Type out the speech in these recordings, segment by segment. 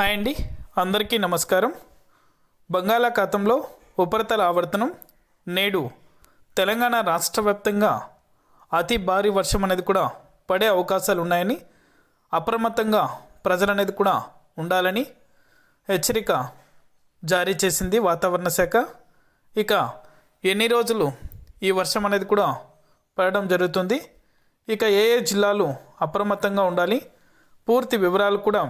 Hi అండి. అందరికీ నమస్కారం. బంగాళాఖాతంలో ఉపరితల ఆవర్తనం నేడు తెలంగాణ రాష్ట్ర వ్యాప్తంగా అతి భారీ వర్షం అనేది కూడా పడే అవకాశాలు ఉన్నాయని అప్రమత్తంగా ప్రజలు అనేది కూడా ఉండాలని హెచ్చరిక జారీ చేసింది వాతావరణ శాఖ. ఇక ఎన్ని రోజులు ఈ వర్షం అనేది కూడా పడడం జరుగుతుంది? ఇక ఏ ఏ జిల్లాలు అప్రమత్తంగా ఉండాలి? పూర్తి వివరాలు కూడా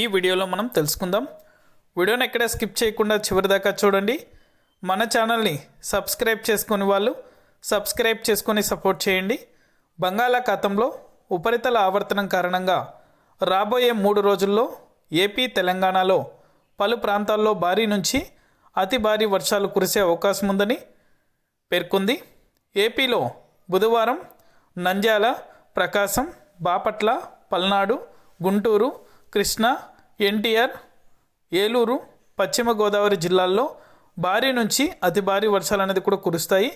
ఈ వీడియోలో మనం తెలుసుకుందాం. వీడియోని ఎక్కడ స్కిప్ చేయకుండా చివరి దాకా చూడండి. మన ఛానల్ని సబ్స్క్రైబ్ చేసుకుని వాళ్ళు సబ్స్క్రైబ్ చేసుకొని సపోర్ట్ చేయండి. బంగాళాఖాతంలో ఉపరితల ఆవర్తనం కారణంగా రాబోయే మూడు రోజుల్లో ఏపీ తెలంగాణలో పలు ప్రాంతాల్లో భారీ నుంచి అతి భారీ వర్షాలు కురిసే అవకాశం ఉందని పేర్కొంది. ఏపీలో బుధవారం నంద్యాల ప్రకాశం బాపట్ల పల్నాడు గుంటూరు కృష్ణా ఎన్టీఆర్ ఏలూరు పశ్చిమ గోదావరి జిల్లాల్లో భారీ నుంచి అతి భారీ వర్షాలు అనేది కూడా కురుస్తాయి.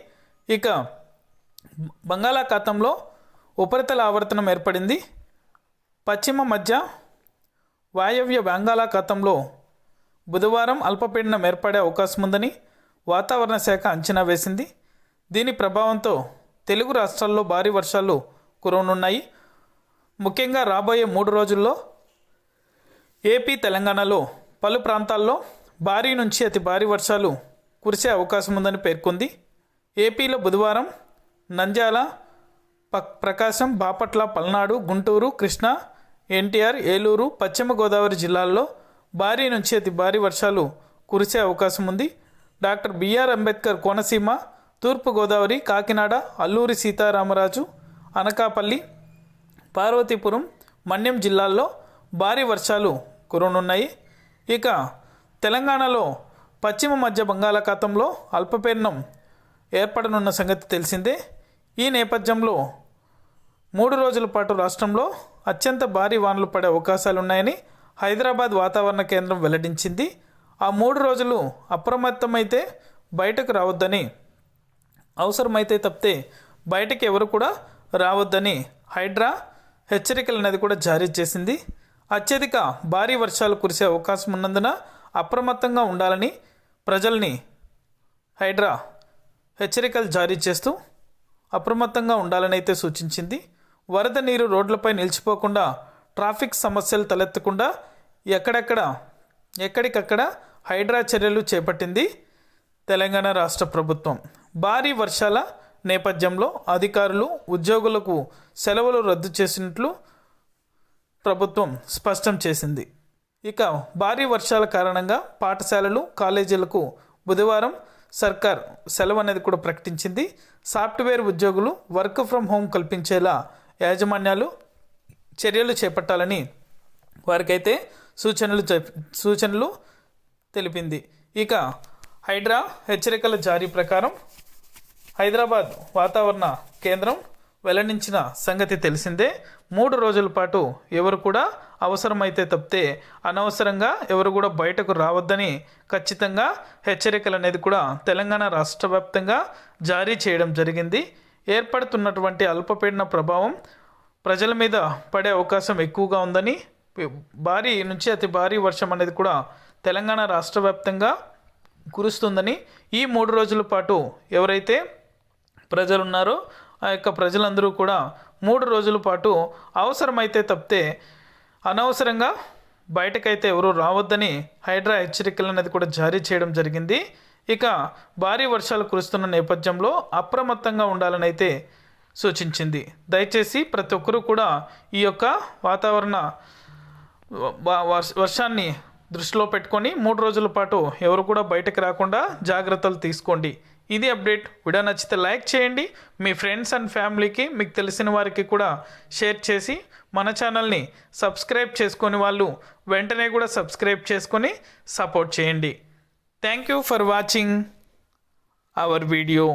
ఇక బంగాళాఖాతంలో ఉపరితల ఆవర్తనం ఏర్పడింది. పశ్చిమ మధ్య వాయవ్య బంగాళాఖాతంలో బుధవారం అల్పపీడనం ఏర్పడే అవకాశం ఉందని వాతావరణ శాఖ అంచనా వేసింది. దీని ప్రభావంతో తెలుగు రాష్ట్రాల్లో భారీ వర్షాలు కురవనున్నాయి. ముఖ్యంగా రాబోయే మూడు రోజుల్లో ఏపీ తెలంగాణలో పలు ప్రాంతాల్లో భారీ నుంచి అతి భారీ వర్షాలు కురిసే అవకాశం ఉందని పేర్కొంది. ఏపీలో బుధవారం నంద్యాల ప ప్రకాశం బాపట్ల పల్నాడు గుంటూరు కృష్ణా ఎన్టీఆర్ ఏలూరు పశ్చిమ గోదావరి జిల్లాల్లో భారీ నుంచి అతి భారీ వర్షాలు కురిసే అవకాశం ఉంది. Doctor B R Ambedkar Konaseema Thurpu Godavari Kakinada Alluri Sitarama Raju Anakapalli Parvathipuram Manyam జిల్లాల్లో భారీ వర్షాలు కురవనున్నాయి ఇక తెలంగాణలో పశ్చిమ మధ్య బంగాళాఖాతంలో అల్పపీడనం ఏర్పడనున్న సంగతి తెలిసిందే. ఈ నేపథ్యంలో మూడు రోజుల పాటు రాష్ట్రంలో అత్యంత భారీ వానలు పడే అవకాశాలు ఉన్నాయని హైదరాబాద్ వాతావరణ కేంద్రం వెల్లడించింది. ఆ మూడు రోజులు అప్రమత్తమైతే బయటకు రావద్దని అవసరమైతే తప్పితే బయటకు ఎవరు కూడా రావద్దని హైడ్రా హెచ్చరికలు అనేది కూడా జారీ చేసింది. అత్యధిక భారీ వర్షాలు కురిసే అవకాశం ఉన్నందున అప్రమత్తంగా ఉండాలని ప్రజల్ని హైడ్రా హెచ్చరికలు జారీ చేస్తూ అప్రమత్తంగా ఉండాలని అయితే సూచించింది. వరద నీరు రోడ్లపై నిలిచిపోకుండా ట్రాఫిక్ సమస్యలు తలెత్తకుండా ఎక్కడెక్కడ ఎక్కడికక్కడ హైడ్రా చర్యలు చేపట్టింది తెలంగాణ రాష్ట్ర ప్రభుత్వం. భారీ వర్షాల నేపథ్యంలో అధికారులు ఉద్యోగులకు సెలవులు రద్దు చేసినట్లు ప్రభుత్వం స్పష్టం చేసింది. ఇక భారీ వర్షాల కారణంగా పాఠశాలలు కాలేజీలకు బుధవారం సర్కార్ సెలవు అనేది కూడా ప్రకటించింది. సాఫ్ట్వేర్ ఉద్యోగులు వర్క్ ఫ్రమ్ హోమ్ కల్పించేలా యాజమాన్యాలు చర్యలు చేపట్టాలని వారికైతే సూచనలు సూచనలు తెలిపింది. ఇక హైడ్రా హెచ్చరికల జారీ ప్రకారం హైదరాబాద్ వాతావరణ కేంద్రం వెల్లడించిన సంగతి తెలిసిందే. మూడు రోజుల పాటు ఎవరు కూడా అవసరమైతే తప్పితే అనవసరంగా ఎవరు కూడా బయటకు రావద్దని ఖచ్చితంగా హెచ్చరికలు అనేది కూడా తెలంగాణ రాష్ట్ర వ్యాప్తంగా జారీ చేయడం జరిగింది. ఏర్పడుతున్నటువంటి అల్పపీడన ప్రభావం ప్రజల మీద పడే అవకాశం ఎక్కువగా ఉందని భారీ నుంచి అతి భారీ వర్షం అనేది కూడా తెలంగాణ రాష్ట్ర వ్యాప్తంగా కురుస్తుందని ఈ మూడు రోజుల పాటు ఎవరైతే ప్రజలు ఉన్నారో ఆ యొక్క ప్రజలందరూ కూడా మూడు రోజుల పాటు అవసరమైతే తప్పితే అనవసరంగా బయటకైతే ఎవరూ రావద్దని హైడ్రా హెచ్చరికలు అనేది కూడా జారీ చేయడం జరిగింది. ఇక భారీ వర్షాలు కురుస్తున్న నేపథ్యంలో అప్రమత్తంగా ఉండాలని అయితే సూచించింది. దయచేసి ప్రతి ఒక్కరూ కూడా ఈ యొక్క వాతావరణ వర్ష- వర్షాన్ని దృష్టిలో పెట్టుకొని మూడు రోజుల పాటు ఎవరు కూడా బయటకు రాకుండా జాగ్రత్తలు తీసుకోండి. ఇది అప్డేట్. వీడియో నచ్చితే లైక్ చేయండి. మీ ఫ్రెండ్స్ అండ్ ఫ్యామిలీకి మీకు తెలిసిన వారికి కూడా షేర్ చేసి మన ఛానల్ని సబ్స్క్రైబ్ చేసుకొని వాళ్ళు వెంటనే కూడా సబ్స్క్రైబ్ చేసుకొని సపోర్ట్ చేయండి. Thank you for watching our video